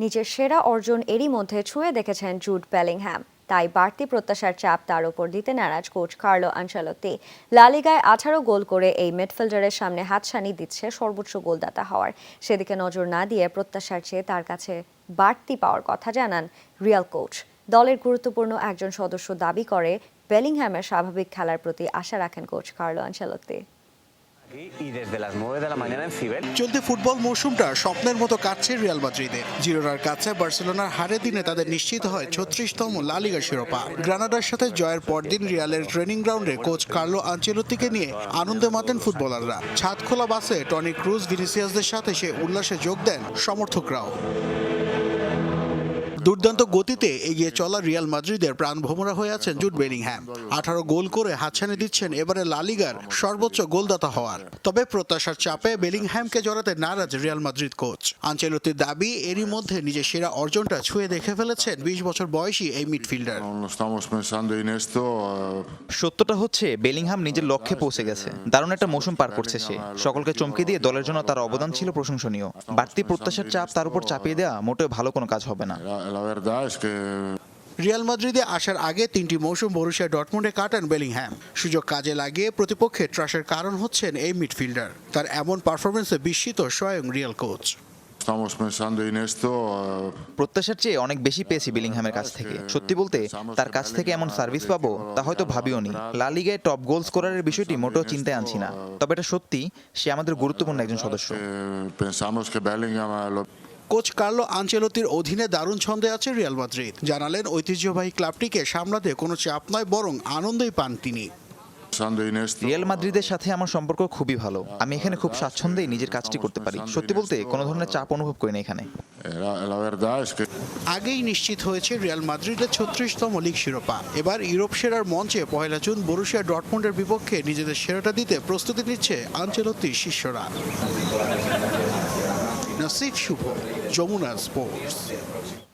নিজের সেরা অর্জন এরই মধ্যে ছুঁয়ে দেখেছেন জুড বেলিংহ্যাম তাই বাড়তি প্রত্যাশার চাপ তার উপর দিতে নারাজ কোচ কার্লো আনচালত্তি লালিগায় আঠারো গোল করে এই মিডফিল্ডারের সামনে হাতছানি দিচ্ছে সর্বোচ্চ গোলদাতা হওয়ার। সেদিকে নজর না দিয়ে প্রত্যাশার চেয়ে তার কাছে বাড়তি পাওয়ার কথা জানান রিয়াল কোচ। দলের গুরুত্বপূর্ণ একজন সদস্য দাবি করে বেলিংহ্যামের স্বাভাবিক খেলার প্রতি আশা রাখেন কোচ কার্লো আনচালত্তি চলতি ফুটবল মৌসুমটা স্বপ্নের মতো কাটছে রিয়াল মাদ্রিদের। জিরোনার কাছে বার্সেলোনার হারের দিনে তাদের নিশ্চিত হয় ছত্রিশতম লালিগা শিরোপা। গ্রানাডার সাথে জয়ের পরদিন রিয়ালের ট্রেনিং গ্রাউন্ডে কোচ কার্লো আঞ্চেলত্তিকে নিয়ে আনন্দে মাতেন ফুটবলাররা। ছাদ খোলা বাসে টনি ক্রুজ ভিনিসিয়াসদের সাথে সে উল্লাসে যোগ দেন সমর্থকরাও। দুর্দান্ত গতিতে এগিয়ে চলা রিয়াল মাদ্রিদের প্রাণভোমরা হয়ে আছেন জুড বেলিংহ্যাম আঠারো গোল করে হাতছানি দিচ্ছেন এবারে লালিগার সর্বোচ্চ গোলদাতা হওয়ার। তবে প্রত্যাশার চাপে বেলিংহ্যামকে জড়াতে নারাজ রিয়াল মাদ্রিদ কোচ। আঞ্চেলতির দাবি, এরই মধ্যে নিজের সেরা অর্জনটা ছুঁয়ে দেখে ফেলেছেন বিশ বছর বয়সী এই মিডফিল্ডার। সত্যটা হচ্ছে, বেলিংহাম নিজের লক্ষ্যে পৌঁছে গেছে। দারুণ একটা মৌসুম পার করছে সে। সকলকে চমকে দিয়ে দলের জন্য তার অবদান ছিল প্রশংসনীয়। বাড়তি প্রত্যাশার চাপ তার উপর চাপিয়ে দেওয়া মোটেও ভালো কোনো কাজ হবে না। La, la verdad es que Real মাদ্রিদে আসার আগে তিনটি মৌসুম বরুশিয়া ডটমুন্ডে কাটান বেলিংহ্যাম সুযোগ কাজে লাগিয়ে প্রতিপক্ষে ট্রাসের কারণ হচ্ছেন এই মিডফিল্ডার। তার এমন পারফরমেন্সে বিস্মিত স্বয়ং Real coach. Estamos pensando en esto. eh, প্রত্যাশার চেয়ে অনেক বেশি পেয়েছি বেলিংহামের কাছ থেকে। সত্যি বলতে তার কাছ থেকে এমন সার্ভিস পাবো তা হয়তো ভাবিও নি। লা লিগায় টপ গোল স্কোরারের বিষয়টি মোটেও চিন্তায় আনছি না। তবে এটা সত্যি সে আমাদের গুরুত্বপূর্ণ একজন সদস্য। কোচ কার্লো আঞ্চেলতির অধীনে দারুণ ছন্দে আছে রিয়াল মাদ্রিদ। জানালেন ঐতিহ্যবাহী ক্লাবটিকে সামলাতে কোনো চাপ নয় বরং আনন্দই পান তিনি. রিয়াল মাদ্রিদের সাথে আমার সম্পর্ক খুবই ভালো। আমি এখানে খুব স্বাচ্ছন্দ্যেই নিজের কাজটি করতে পারি। সত্যি বলতে কোনো ধরনের চাপ অনুভব করি না এখানে। আগেই নিশ্চিত হয়েছে রিয়াল মাদ্রিদের ছত্রিশতম লিগ শিরোপা। এবার ইউরোপ সেরার মঞ্চে পয়লা জুন বরুশিয়া ডটমন্ডের বিপক্ষে নিজেদের সেরাটা দিতে প্রস্তুতি নিচ্ছে আঞ্চেলতির শিষ্যরা। নাসিফ শুভ। Jonas Boas.